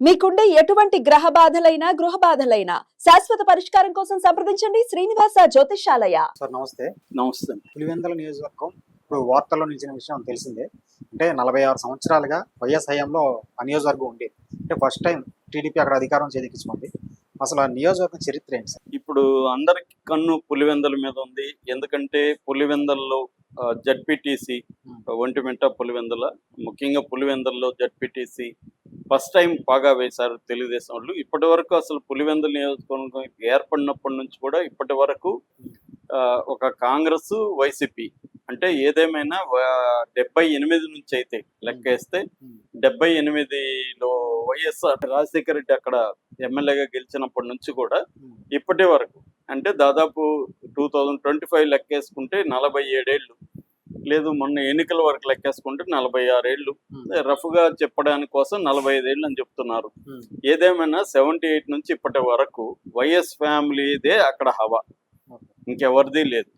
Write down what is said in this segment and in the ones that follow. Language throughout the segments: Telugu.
మీకుండే ఎటువంటి గ్రహ బాధలైనా గృహ బాధలైనా శాశ్వత పరిష్కారం కోసం సంప్రదించండి శ్రీనివాస జ్యోతిషాలయ సార్ నమస్తే. నమస్తే. పులివెందల నియోజకవర్గం ఇప్పుడు వార్తల్లో నిలిచిన విషయం తెలిసిందే. అంటే నలభై ఆరు సంవత్సరాలుగా వైఎస్ హయాంలో ఆ నియోజకవర్గం ఉండేది అంటే ఫస్ట్ టైం టీడీపీ అక్కడ అధికారం చేదికించుకుంది అసలు ఆ నియోజకవర్గం చరిత్ర ఏంటి సార్? ఇప్పుడు అందరికి కన్ను పులివెందల మీద ఉంది. ఎందుకంటే పులివెందల్లో జడ్పీటీసీ ఒంటిమిట్ట పులివెందల ముఖ్యంగా పులివెందల్లో జడ్పీటీసీ ఫస్ట్ టైం బాగా వేశారు తెలుగుదేశం వాళ్ళు. ఇప్పటి వరకు అసలు పులివెందుల నియోజకవర్గం ఏర్పడినప్పటి నుంచి కూడా ఇప్పటి వరకు ఆ, ఒక కాంగ్రెస్ వైసీపీ అంటే ఏదేమైనా డెబ్బై ఎనిమిది నుంచి అయితే లెక్కేస్తే డెబ్బై ఎనిమిదిలో వైఎస్ఆర్ రాజశేఖర రెడ్డి అక్కడ ఎమ్మెల్యేగా గెలిచినప్పటి నుంచి కూడా ఇప్పటి వరకు అంటే దాదాపు టూ థౌజండ్ ట్వంటీ ఫైవ్ లెక్కేసుకుంటే నలభై ఏడేళ్ళు లేదు మొన్న ఎన్నికల వరకు లెక్కేసుకుంటే నలభై ఆరేళ్ళు రఫ్గా చెప్పడానికి కోసం నలభై ఐదేళ్ళు అని చెప్తున్నారు. ఏదేమైనా సెవెంటీ ఎయిట్ నుంచి ఇప్పటి వరకు వైఎస్ ఫ్యామిలీదే అక్కడ హవా ఇంకెవరిది లేదు.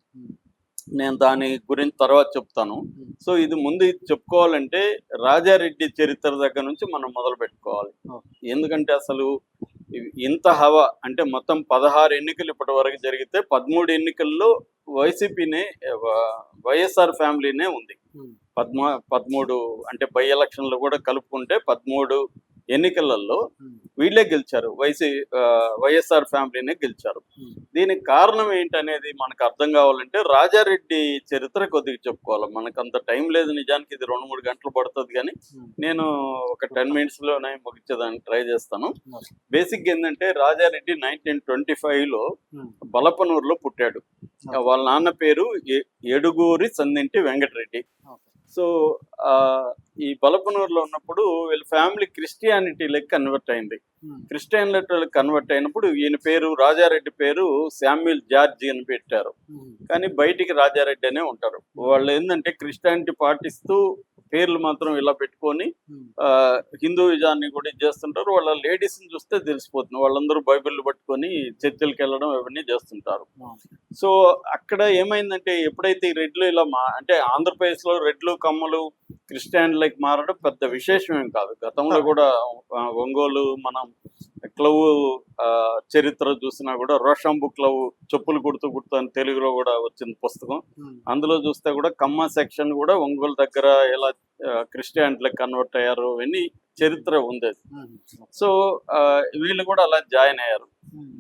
నేను దాని గురించి తర్వాత చెప్తాను. సో ఇది ముందు చెప్పుకోవాలంటే రాజారెడ్డి చరిత్ర దగ్గర నుంచి మనం మొదలు పెట్టుకోవాలి. ఎందుకంటే అసలు ఇంత హవా అంటే మొత్తం పదహారు ఎన్నికలు ఇప్పటి వరకు జరిగితే పదమూడు ఎన్నికల్లో వైసీపీనే వైఎస్ఆర్ ఫ్యామిలీనే ఉంది. పద్మ పదమూడు అంటే బై ఎలక్షన్లు కూడా కలుపుకుంటే పదమూడు ఎన్నికలలో వీళ్ళే గెలిచారు. వైసీ వైఎస్ఆర్ ఫ్యామిలీనే గెలిచారు. దీనికి కారణం ఏంటనేది మనకు అర్థం కావాలంటే రాజారెడ్డి చరిత్ర కొద్దిగా చెప్పుకోవాలి. మనకు అంత టైం లేదు నిజానికి ఇది రెండు మూడు గంటలు పడుతుంది కానీ నేను ఒక టెన్ మినిట్స్లోనే ముగించేదానికి ట్రై చేస్తాను. బేసిక్ ఏంటంటే రాజారెడ్డి నైన్టీన్ ట్వంటీ ఫైవ్లో బలపనూరులో పుట్టాడు. వాళ్ళ నాన్న పేరు ఎడుగూరి సందింటి వెంకటరెడ్డి. సో ఈ బలపనూరులో ఉన్నప్పుడు వీళ్ళ ఫ్యామిలీ క్రిస్టియానిటీలోకి కన్వర్ట్ అయింది. క్రిస్టియానిటీలోకి కన్వర్ట్ అయినప్పుడు ఈయన పేరు రాజారెడ్డి పేరు శామ్యుల్ జార్జి అని పెట్టారు. కానీ బయటికి రాజారెడ్డి అనే ఉంటారు. వాళ్ళు ఏంటంటే క్రిస్టియానిటీ పాటిస్తూ పేర్లు మాత్రం ఇలా పెట్టుకొని ఆ, హిందూయిజాన్ని కూడా చేస్తుంటారు. వాళ్ళ లేడీస్ని చూస్తే తెలిసిపోతుంది. వాళ్ళందరూ బైబిల్ పట్టుకొని చర్చిలకు వెళ్ళడం ఇవన్నీ చేస్తుంటారు. సో అక్కడ ఏమైందంటే ఎప్పుడైతే ఈ రెడ్లు ఇలా మా అంటే ఆంధ్రప్రదేశ్లో రెడ్లు కమ్మలు క్రిస్టియన్లకి మారడం పెద్ద విశేషం ఏం కాదు. గతంలో కూడా ఒంగోలు మనం క్లవ్ చరిత్ర చూసినా కూడా రోషంబు క్లవ్ చెప్పులు కుడుతూ కుడుతూ అని తెలుగులో కూడా వచ్చింది పుస్తకం. అందులో చూస్తే కూడా కమ్మ సెక్షన్ కూడా ఒంగోలు దగ్గర ఎలా క్రిస్టియానిటీలకు కన్వర్ట్ అయ్యారు ఇవన్నీ చరిత్ర ఉంది. సో వీళ్ళు కూడా అలా జాయిన్ అయ్యారు.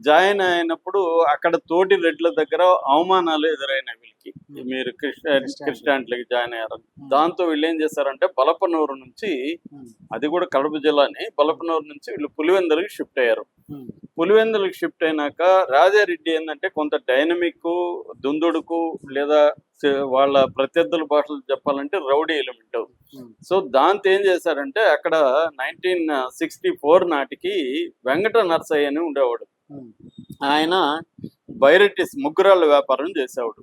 జాయిన్ అయినప్పుడు అక్కడ తోటి రెడ్ల దగ్గర అవమానాలు ఎదురైనాయి వీళ్ళకి. మీరు క్రిస్టియన్ క్రిస్టియానిటీలకి జాయిన్ అయ్యారు. దాంతో వీళ్ళు ఏం చేశారంటే బలపనూరు నుంచి అది కూడా కడప జిల్లాని బలపనూరు నుంచి వీళ్ళు పులివెందులకి షిఫ్ట్ అయ్యారు. పులివెందులకు షిఫ్ట్ అయినాక రాజారెడ్డి ఏంటంటే కొంత డైనమిక్ దుందుడుకు లేదా వాళ్ళ ప్రత్యర్థుల భాషలు చెప్పాలంటే రౌడీ ఎలిమెంట్. సో దాంతో ఏం చేశారంటే అక్కడ నైన్టీన్ సిక్స్టీ ఫోర్ నాటికి వెంకట నర్సయ్య అని ఉండేవాడు. ఆయన బైరెటిస్ ముగ్గురాళ్ళ వ్యాపారం చేసేవాడు.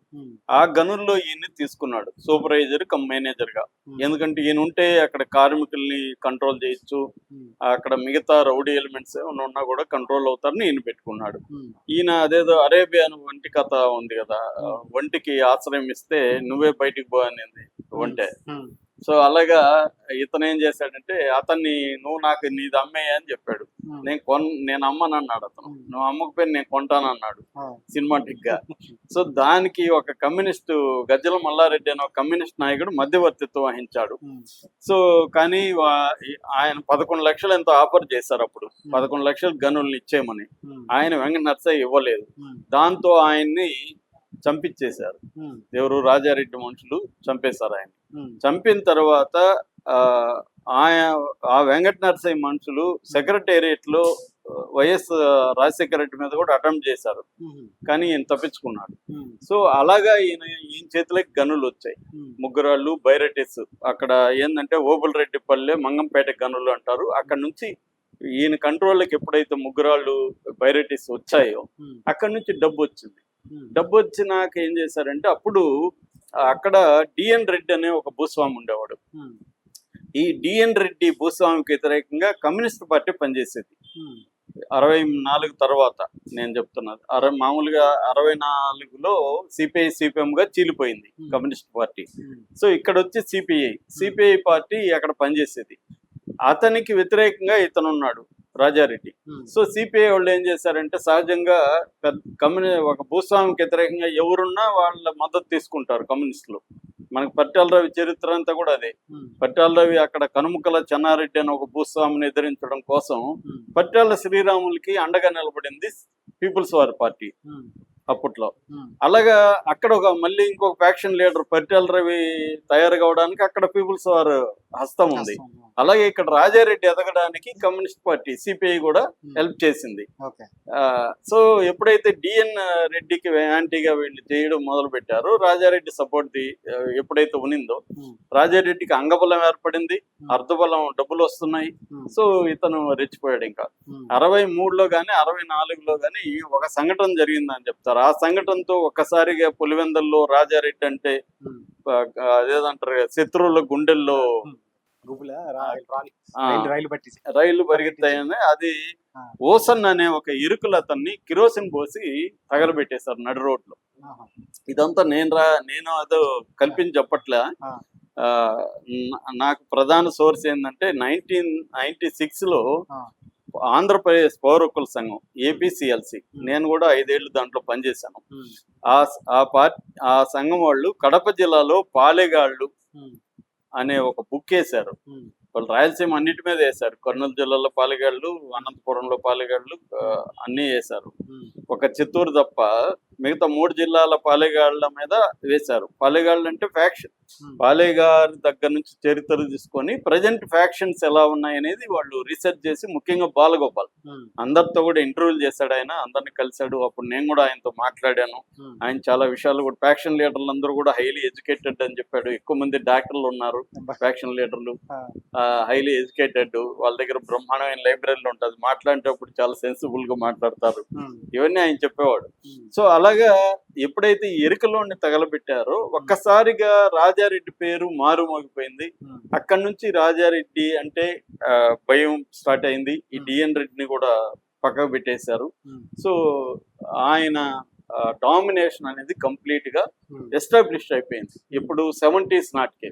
ఆ గనుల్లో ఈయన్ని తీసుకున్నాడు సూపర్వైజర్ కమ్ మేనేజర్గా ఎందుకంటే ఈయన ఉంటే అక్కడ కార్మికుల్ని కంట్రోల్ చేయొచ్చు అక్కడ మిగతా రౌడీ ఎలిమెంట్స్ ఏమైనా ఉన్నా కూడా కంట్రోల్ అవుతారని ఈయన పెట్టుకున్నాడు. ఈయన అదేదో అరేబియన్ వంటి కథ ఉంది కదా ఆ, ఒంటికి ఆశ్రయం ఇస్తే నువ్వే బయటికి పో అనేది ఒంటే. సో అలాగా ఇతను ఏం చేశాడంటే అతన్ని నువ్వు నాకు నీది అమ్మేయ అని చెప్పాడు. నేను కొన్ నేను అమ్మను అన్నాడు అతను నువ్వు అమ్మకపోయి నేను కొంటానన్నాడు సినిమాటిక్గా సో దానికి ఒక కమ్యూనిస్ట్ గజ్జల మల్లారెడ్డి అనే ఒక కమ్యూనిస్ట్ నాయకుడు మధ్యవర్తిత్వం వహించాడు. సో కానీ ఆయన పదకొండు లక్షలు ఎంతో ఆఫర్ చేశారు అప్పుడు. పదకొండు లక్షలు గనుల్ని ఇచ్చేయమని. ఆయన వెంకట నర్సయ్య ఇవ్వలేదు. దాంతో ఆయన్ని చంపించేశారు. ఎవరు రాజారెడ్డి మనుషులు చంపేశారు ఆయన. చంపిన తర్వాత ఆయన ఆ వెంకట నరసయ్య మనుషులు సెక్రటేరియట్లో వైఎస్ రాజశేఖర రెడ్డి మీద కూడా అటెంప్ట్ చేశారు. కానీ ఈయన తప్పించుకున్నాడు. సో అలాగా ఈయన ఈయన చేతిలోకి గనులు వచ్చాయి. ముగ్గురాళ్ళు బైరటిస్ అక్కడ ఏంటంటే ఓబులరెడ్డిపల్లె మంగంపేట గనులు అంటారు. అక్కడ నుంచి ఈయన కంట్రోల్కి ఎప్పుడైతే ముగ్గురాళ్ళు బైరటిస్ వచ్చాయో అక్కడ నుంచి డబ్బు వచ్చింది. డబ్బు వచ్చినాక ఏం చేశారంటే అప్పుడు అక్కడ డిఎన్ రెడ్డి అనే ఒక భూస్వామి ఉండేవాడు. ఈ డిఎన్ రెడ్డి భూస్వామికి వ్యతిరేకంగా కమ్యూనిస్ట్ పార్టీ పనిచేసేది. అరవై నాలుగు తర్వాత నేను చెప్తున్నది. అరవై మామూలుగా అరవై నాలుగులో సిపిఐ సిపిఎం గా చీలిపోయింది కమ్యూనిస్ట్ పార్టీ. సో ఇక్కడ వచ్చి సిపిఐ సిపిఐ పార్టీ అక్కడ పనిచేసేది. అతనికి వ్యతిరేకంగా ఇతను ఉన్నాడు రాజారెడ్డి. సో సిపిఐ వాళ్ళు ఏం చేశారంటే సహజంగా కమ్యూని ఒక భూస్వామికి వ్యతిరేకంగా ఎవరున్నా వాళ్ళ మద్దతు తీసుకుంటారు కమ్యూనిస్టులు. మనకి పట్టాల రవి చరిత్ర అంతా కూడా అదే. పట్టాల రవి అక్కడ కనుముకల చెన్నారెడ్డి అని ఒక భూస్వామిని ఎదిరించడం కోసం పట్టాల శ్రీరాములకి అండగా నిలబడింది పీపుల్స్ వార్ పార్టీ అప్పట్లో. అలాగా అక్కడ ఒక మళ్ళీ ఇంకొక ఫ్యాక్షన్ లీడర్ పట్టాల రవి తయారు కావడానికి అక్కడ పీపుల్స్ వార్ హస్తం ఉంది. అలాగే ఇక్కడ రాజారెడ్డి ఎదగడానికి కమ్యూనిస్ట్ పార్టీ సిపిఐ కూడా హెల్ప్ చేసింది. సో ఎప్పుడైతే డిఎన్ రెడ్డికి యాంటీగా వీళ్ళు చేయడం మొదలు పెట్టారో రాజారెడ్డి సపోర్ట్ ఎప్పుడైతే ఉనిందో రాజారెడ్డికి అంగబలం ఏర్పడింది అర్ధబలం డబ్బులు వస్తున్నాయి. సో ఇతను రెచ్చిపోయాడు ఇంకా. అరవై మూడులో గానీ అరవై నాలుగులో గానీ ఒక సంఘటన జరిగిందని చెప్తారు. ఆ సంఘటనతో ఒక్కసారిగా పులివెందల్లో రాజారెడ్డి అంటే అదేదంటారు శత్రువుల గుండెల్లో రైలు పరిగెత్తాయని అది. ఓసన్ అనే ఒక ఇరుకులు అతన్ని కిరోసిన్ పోసి తగలబెట్టేశారు నడి రోడ్లో. ఇదంతా నేను రా నేను అదో కల్పించి చెప్పట్లే. నాకు ప్రధాన సోర్స్ ఏంటంటే నైన్టీన్ నైన్టీ సిక్స్లో. ఆంధ్రప్రదేశ్ పౌర హక్కుల సంఘం ఏపీసీఎల్సి నేను కూడా ఐదేళ్ళు దాంట్లో పనిచేశాను. ఆ ఆ పార్టీ ఆ సంఘం వాళ్ళు కడప జిల్లాలో పాలెగాళ్ళు అనే ఒక బుక్ వేశారు. వాళ్ళు రాయలసీమ అన్నిటి మీద వేశారు. కర్నూలు జిల్లాలో పాలెగాళ్ళు అనంతపురంలో పాలెగాళ్ళు అన్నీ వేశారు. ఒక చిత్తూరు తప్ప మిగతా మూడు జిల్లాల పాలెగాళ్ళ మీద వేశారు. పాలెగాళ్ళు అంటే ఫ్యాక్షన్. పాలేగారి దగ్గర నుంచి చరిత్ర తీసుకొని ప్రజెంట్ ఫ్యాక్షన్స్ ఎలా ఉన్నాయి అనేది వాళ్ళు రీసెర్చ్ చేసి ముఖ్యంగా బాలగోపాల్. అందరితో కూడా ఇంటర్వ్యూలు చేశాడు ఆయన అందరిని కలిశాడు. అప్పుడు నేను కూడా ఆయనతో మాట్లాడాను. ఆయన చాలా విషయాలు కూడా ఫ్యాక్షన్ లీడర్లు అందరూ కూడా హైలీ ఎడ్యుకేటెడ్ అని చెప్పాడు. ఎక్కువ మంది డాక్టర్లు ఉన్నారు ఫ్యాక్షన్ లీడర్లు. Highly educated. వాళ్ళ దగ్గర బ్రహ్మాండమైన లైబ్రరీలు ఉంటుంది మాట్లాడేటప్పుడు చాలా సెన్సిబుల్గా మాట్లాడతారు ఇవన్నీ ఆయన చెప్పేవాడు. సో అలాగా ఎప్పుడైతే ఎరుకలోని తగలబెట్టారో ఒక్కసారిగా రాజారెడ్డి పేరు మారుమోగిపోయింది. అక్కడి నుంచి రాజారెడ్డి అంటే భయం స్టార్ట్ అయింది. ఈ డిఎన్ రెడ్డిని కూడా పక్కకు పెట్టేశారు. సో ఆయన డామినేషన్ అనేది కంప్లీట్గా ఎస్టాబ్లిష్ అయిపోయింది. ఇప్పుడు సెవెంటీస్ నాటికే.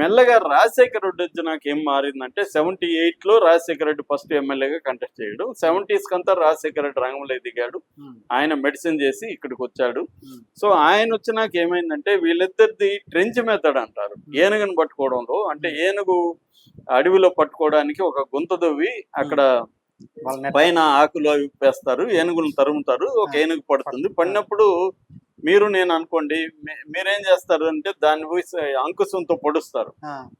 మెల్లగా రాజశేఖర రెడ్డి వచ్చి నాకు ఏం మారిందంటే సెవెంటీ ఎయిట్లో రాజశేఖర రెడ్డి ఫస్ట్ ఎమ్మెల్యేగా కంటెస్ట్ చేయడం. సెవెంటీస్ కంతా రాజశేఖర రెడ్డి రంగంలో దిగాడు ఆయన మెడిసిన్ చేసి ఇక్కడికి వచ్చాడు. సో ఆయన వచ్చినాక ఏమైందంటే వీళ్ళిద్దరిది ట్రెంచ్ మెథడ్ అంటారు. ఏనుగుని పట్టుకోవడంలో. అంటే ఏనుగు అడవిలో పట్టుకోవడానికి ఒక గుంత దవ్వి అక్కడ పైన ఆకులు అవి వేస్తారు ఏనుగులను తరుముతారు ఒక ఏనుగు పడుతుంది. పడినప్పుడు మీరు నేను అనుకోండి మీరేం చేస్తారు అంటే దాన్ని పోయి అంకుశంతో పొడుస్తారు.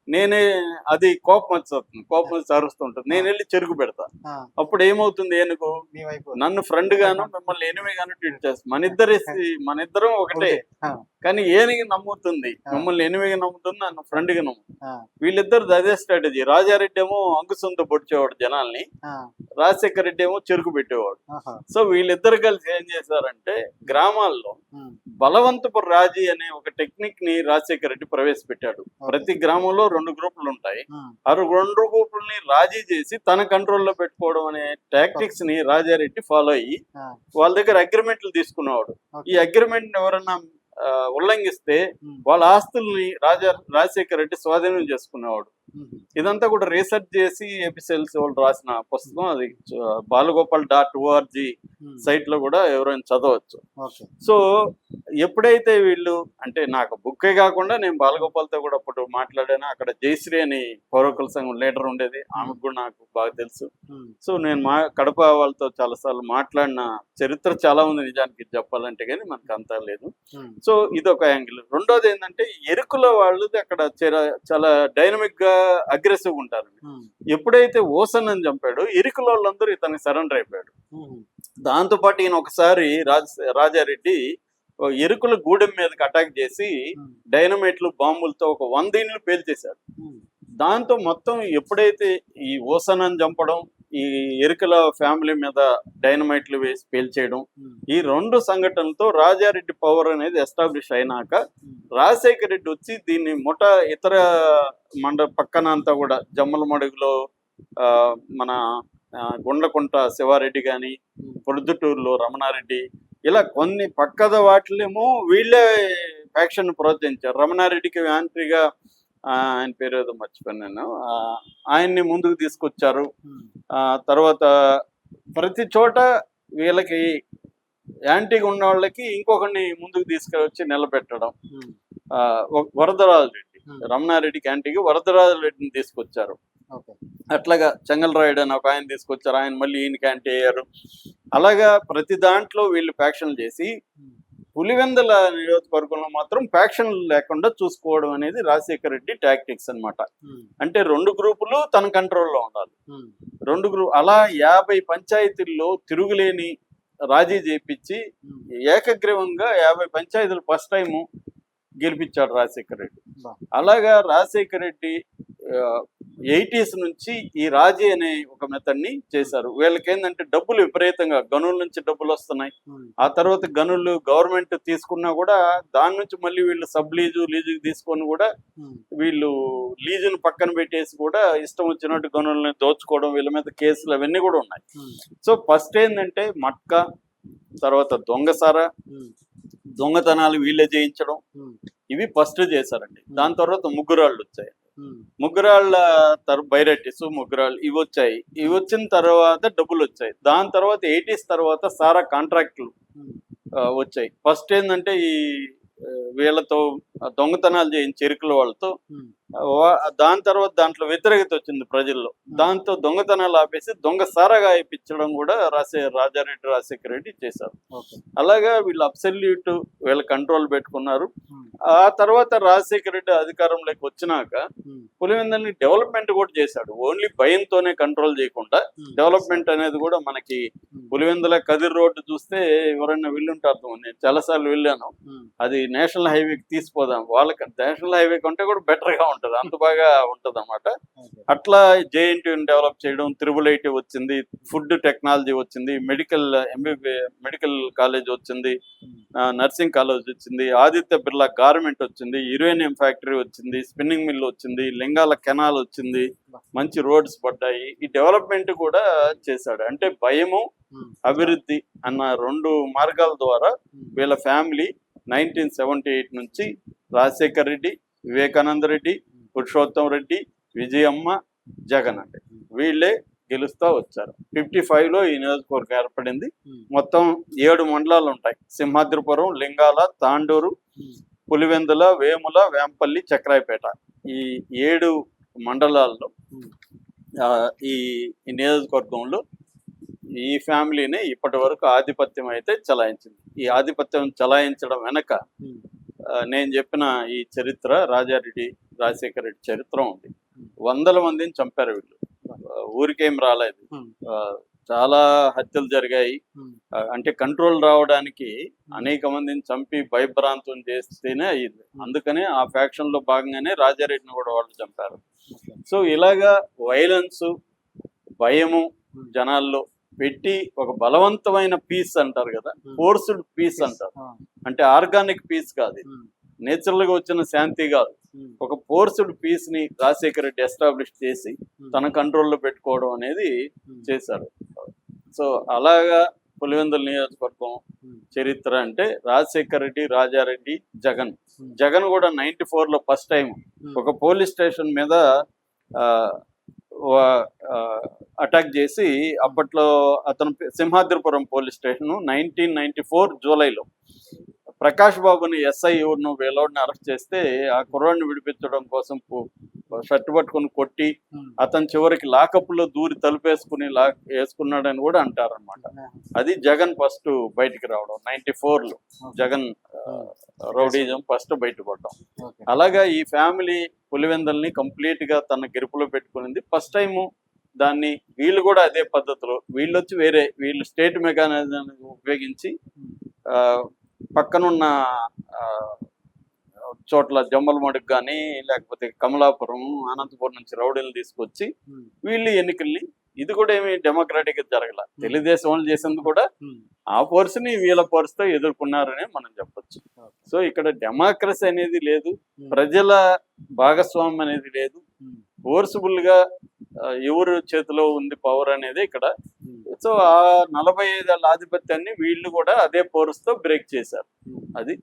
నేనే అది కోపం వచ్చేస్తుంది కోపం వచ్చి అరుస్తుంటుంది. నేను వెళ్ళి చెరుకు పెడతా. అప్పుడు ఏమవుతుంది ఏనుగు? నన్ను ఫ్రెండ్ గాను మిమ్మల్ని ఎనిమి గాను ట్రీట్ చేస్తుంది మన ఇద్దరి మన ఇద్దరం ఒకటే. కానీ ఏనుగు నమ్ముతుంది. మిమ్మల్ని ఎనిమిగా నమ్ముతుంది నన్ను ఫ్రెండ్గా నమ్ముతుంది వీళ్ళిద్దరు అదే స్ట్రాటజీ. రాజారెడ్డి ఏమో అంకుశంతో పొడిచేవాడు జనాల్ని రాజశేఖర రెడ్డి ఏమో చెరుకు పెట్టేవాడు. సో వీళ్ళిద్దరు కలిసి ఏం చేశారంటే గ్రామాల్లో బలవంతపు రాజీ అనే ఒక టెక్నిక్ని రాజశేఖర రెడ్డి ప్రవేశపెట్టాడు. ప్రతి గ్రామంలో రెండు గ్రూపులు ఉంటాయి ఆ రెండు గ్రూపుల్ని రాజీ చేసి తన కంట్రోల్లో పెట్టుకోవడం అనే టాక్టిక్స్ని రాజారెడ్డి ఫాలో అయ్యి వాళ్ళ దగ్గర అగ్రిమెంట్లు తీసుకునేవాడు ఈ అగ్రిమెంట్ ఎవరన్నా ఉల్లంఘిస్తే వాళ్ళ ఆస్తుల్ని రాజా రాజశేఖర రెడ్డి స్వాధీనం చేసుకునేవాడు. ఇదంతా కూడా రీసెర్చ్ చేసి ఎపిసెల్స్ వాళ్ళు రాసిన పుస్తకం అది బాలగోపాల్ డాట్ ఓఆర్జీ సైట్లో కూడా ఎవరైనా చదవచ్చు. సో ఎప్పుడైతే వీళ్ళు అంటే నాకు బుక్కే కాకుండా నేను బాలగోపాల్తో కూడా అప్పుడు మాట్లాడాను. అక్కడ జయశ్రీ అని పౌరకుల సంఘం లీడర్ ఉండేది. ఆమెకు కూడా నాకు బాగా తెలుసు. సో నేను మా కడప వాళ్ళతో చాలాసార్లు మాట్లాడిన చరిత్ర చాలా ఉంది నిజానికి ఇది చెప్పాలంటే కానీ మనకు అంతా లేదు. సో ఇదొక యాంగిల్. రెండోది ఏంటంటే ఎరుకుల వాళ్ళది అక్కడ చాలా డైనమిక్గా అగ్రెసివ్ ఉంటారు. ఎప్పుడైతే ఓసన్ అని చంపాడో ఎరుకుల వాళ్ళందరూ ఇతనికి సరెండర్ అయిపోయాడు దాంతో పాటు ఈయన ఒకసారి రాజ్ రాజారెడ్డి ఎరుకుల గూడెం మీదకి అటాక్ చేసి డైనమైట్లు బాంబులతో ఒక వంద ఇండ్లు పేల్చేశాడు దాంతో మొత్తం ఎప్పుడైతే ఈ ఓసనని చంపడం ఈ ఎరుకల ఫ్యామిలీ మీద డైనమైట్లు వేసి పేల్చేయడం ఈ రెండు సంఘటనలతో రాజారెడ్డి పవర్ అనేది ఎస్టాబ్లిష్ అయినాక రాజశేఖర రెడ్డి వచ్చి దీన్ని ముఠ ఇతర మండ పక్కన అంతా కూడా జమ్మల మడుగులో మన ఆ, గుండ్లకుంట శివారెడ్డి కానీ పొద్దుటూరులో రమణారెడ్డి ఇలా కొన్ని పక్కద వాటిలేమో వీళ్ళే ఫ్యాక్షన్ ప్రోత్సహించారు. రమణారెడ్డికి యాంత్రిగా ఆయన పేరు ఏదో మర్చిపోయాను నేను. ఆ, ఆయన్ని ముందుకు తీసుకొచ్చారు. ఆ, తర్వాత ప్రతి చోట వీళ్ళకి యాంటీగా ఉన్న వాళ్ళకి ఇంకొకరిని ముందుకు తీసుకొచ్చి నిలబెట్టడం. వరదరాజు రెడ్డి రమణారెడ్డికి యాంటీగా వరదరాజు రెడ్డిని తీసుకొచ్చారు అట్లాగా చెంగల్ రాయుడు అని ఒక ఆయన తీసుకొచ్చారు. ఆయన మళ్ళీ ఈయనకి యాంటీ అయ్యారు. అలాగా ప్రతి దాంట్లో వీళ్ళు ఫ్యాక్షన్ చేసి పులివెందుల నియోజకవర్గంలో మాత్రం ఫ్యాక్షన్ లేకుండా చూసుకోవడం అనేది రాజశేఖర రెడ్డి టాక్టిక్స్ అన్నమాట. ఉమ్, అంటే రెండు గ్రూపులు తన కంట్రోల్లో ఉండాలి. రెండు గ్రూప్ అలా యాభై పంచాయతీల్లో తిరుగులేని రాజీ చేపించి ఉమ్, ఏకగ్రీవంగా యాభై పంచాయతీలు ఫస్ట్ టైం గెలిపించాడు రాజశేఖర రెడ్డి. అలాగా రాజశేఖర రెడ్డి ఎయిటీస్ నుంచి ఈ రాజీ అనే ఒక మెథడ్ని చేశారు. వీళ్ళకి ఏంటంటే డబ్బులు విపరీతంగా గనుల నుంచి డబ్బులు వస్తున్నాయి. ఆ తర్వాత గనులు గవర్నమెంట్ తీసుకున్నా కూడా దాని నుంచి మళ్ళీ వీళ్ళు సబ్ లీజు లీజుకి తీసుకొని కూడా వీళ్ళు లీజును పక్కన పెట్టేసి కూడా ఇష్టం వచ్చినట్టు గనుల్ని దోచుకోవడం వీళ్ళ మీద కేసులు అవన్నీ కూడా ఉన్నాయి. సో ఫస్ట్ ఏంటంటే మట్కా తర్వాత దొంగసార దొంగతనాలు వీళ్ళే చేయించడం. ఇవి ఫస్ట్ చేశారండి. దాని తర్వాత ముగ్గురాళ్ళు వచ్చాయి. ముగ్గురాళ్ళ తర్ బైరటిస్ ముగ్గురాళ్ళు ఇవి వచ్చాయి. ఇవి వచ్చిన తర్వాత డబ్బులు వచ్చాయి. దాని తర్వాత ఎయిటీస్ తర్వాత సారా కాంట్రాక్టులు వచ్చాయి. ఫస్ట్ ఏంటంటే ఈ వీళ్ళతో దొంగతనాలు చేయించి చెరుకుల వాళ్ళతో దాని తర్వాత దాంట్లో వ్యతిరేకత వచ్చింది ప్రజల్లో. దాంతో దొంగతనాలు ఆపేసి దొంగ సారగా ఇప్పించడం కూడా రాసే రాజారెడ్డి రాజశేఖర రెడ్డి చేశారు. అలాగా వీళ్ళు అబ్సల్యూట్ వీళ్ళ కంట్రోల్ పెట్టుకున్నారు. ఆ తర్వాత రాజశేఖర రెడ్డి అధికారంలోకి వచ్చినాక పులివెందుల్ని డెవలప్మెంట్ కూడా చేశాడు. ఓన్లీ భయంతోనే కంట్రోల్ చేయకుండా డెవలప్మెంట్ అనేది కూడా మనకి పులివెందుల కదిరి రోడ్డు చూస్తే ఎవరైనా వెళ్ళుంటారు నేను చాలాసార్లు వెళ్ళాను. అది నేషనల్ హైవేకి తీసిపోదాం వాళ్ళకి నేషనల్ హైవే కంటే కూడా better గా ఉంటది. అంత బాగా ఉంటది అన్నమాట ఓకే. అట్లా జేఎన్టీని డెవలప్ చేయడం త్రిబుల్ ఐటీ వచ్చింది ఫుడ్ టెక్నాలజీ వచ్చింది మెడికల్ ఎంబీబీ మెడికల్ కాలేజ్ వచ్చింది నర్సింగ్ కాలేజ్ వచ్చింది ఆదిత్య బిర్లా గార్మెంట్ వచ్చింది యురేనియం ఫ్యాక్టరీ వచ్చింది స్పిన్నింగ్ మిల్ వచ్చింది లింగాల కెనాల్ వచ్చింది మంచి రోడ్స్ పడ్డాయి. ఈ డెవలప్మెంట్ కూడా చేశాడు. అంటే భయము ఉమ్, అభివృద్ధి అన్న రెండు మార్గాల ద్వారా ఉమ్, వీళ్ళ ఫ్యామిలీ నైన్టీన్ సెవెంటీ ఎయిట్ నుంచి రాజశేఖర్ రెడ్డి వివేకానంద రెడ్డి పురుషోత్తం రెడ్డి విజయమ్మ జగన్ అండి వీళ్ళే గెలుస్తూ వచ్చారు. ఫిఫ్టీ లో ఈ నియోజకవర్గం ఏర్పడింది. ఉమ్, మొత్తం ఏడు మండలాలు ఉంటాయి. సింహాద్రిపురం లింగాల తాండూరు ఉమ్, పులివెందుల వేముల వేంపల్లి చక్రాయపేట ఈ ఏడు మండలాల్లో ఆ, ఈ నియోజకవర్గంలో ఈ ఫ్యామిలీనే ఇప్పటి వరకు ఆధిపత్యం అయితే చలాయించింది. ఈ ఆధిపత్యం చలాయించడం వెనక నేను చెప్పిన ఈ చరిత్ర రాజారెడ్డి రాజశేఖర రెడ్డి చరిత్ర ఉంది. వందల మందిని చంపారు వీళ్ళు. ఆ, ఊరికేం రాలేదు. ఆ, చాలా హత్యలు జరిగాయి. ఆ, అంటే కంట్రోల్ రావడానికి అనేక మందిని చంపి భయభ్రాంతం చేస్తేనే అయ్యింది అందుకనే ఆ ఫ్యాక్షన్లో భాగంగానే రాజారెడ్డిని కూడా వాళ్ళు చంపారు. సో ఇలాగా వైలెన్స్ భయము జనాల్లో పెట్టి ఒక బలవంతమైన పీస్ అంటారు కదా ఫోర్స్డ్ పీస్ అంటారు. అంటే ఆర్గానిక్ పీస్ కాదు ఇది. ఉమ్, నేచురల్గా వచ్చిన శాంతి కాదు. ఒక ఫోర్స్డ్ పీస్ని రాజశేఖర రెడ్డి ఎస్టాబ్లిష్ చేసి తన కంట్రోల్లో పెట్టుకోవడం అనేది చేశారు. సో అలాగా పులివెందుల నియోజకవర్గం చరిత్ర అంటే రాజశేఖర రెడ్డి రాజారెడ్డి జగన్. జగన్ కూడా నైన్టీ లో ఫస్ట్ టైం ఒక పోలీస్ స్టేషన్ మీద అటాక్ చేసి అప్పట్లో అతను Simhadripuram police station nineteen ninety four జూలైలో. ప్రకాష్ బాబుని ఎస్ఐ ను వేలోడిని అరెస్ట్ చేస్తే ఆ కుర్రాడిని విడిపించడం కోసం షర్ట్ పట్టుకొని కొట్టి అతను చివరికి లాకప్లో దూరి తలుపేసుకుని లాక్ వేసుకున్నాడని కూడా అంటారనమాట అది జగన్ ఫస్ట్ బయటికి రావడం నైన్టీ లో జగన్ రౌడీజం ఫస్ట్ బయటపడడం. అలాగా ఈ ఫ్యామిలీ పులివెందల్ని కంప్లీట్గా తన గెలుపులో పెట్టుకునింది. ఫస్ట్ టైం దాన్ని వీళ్ళు కూడా అదే పద్ధతిలో వీళ్ళు వచ్చి వేరే వీళ్ళు స్టేట్ మెకానిజం ఉపయోగించి ఆ, పక్కనున్న చోట్ల జమ్మలమడుగు కానీ లేకపోతే కమలాపురం అనంతపురం నుంచి రౌడీలు తీసుకొచ్చి వీళ్ళు ఎన్నికల్ని ఇది కూడా ఏమి డెమోక్రాటిక్ జరగల. తెలుగుదేశం వాళ్ళు చేసింది కూడా ఆ ఫోర్స్ని వీళ్ళ ఫోర్స్తో ఎదుర్కొన్నారని మనం చెప్పొచ్చు. సో ఇక్కడ డెమోక్రసీ అనేది లేదు ప్రజల భాగస్వామ్యం అనేది లేదు. ఉమ్, ఫోర్సుబుల్గా ఎవరు చేతిలో ఉంది పవర్ అనేది ఇక్కడ సో ఆ నలభై ఐదేళ్ళ ఆధిపత్యాన్ని వీళ్ళు కూడా అదే పోరుస్తో బ్రేక్ చేశారు. అది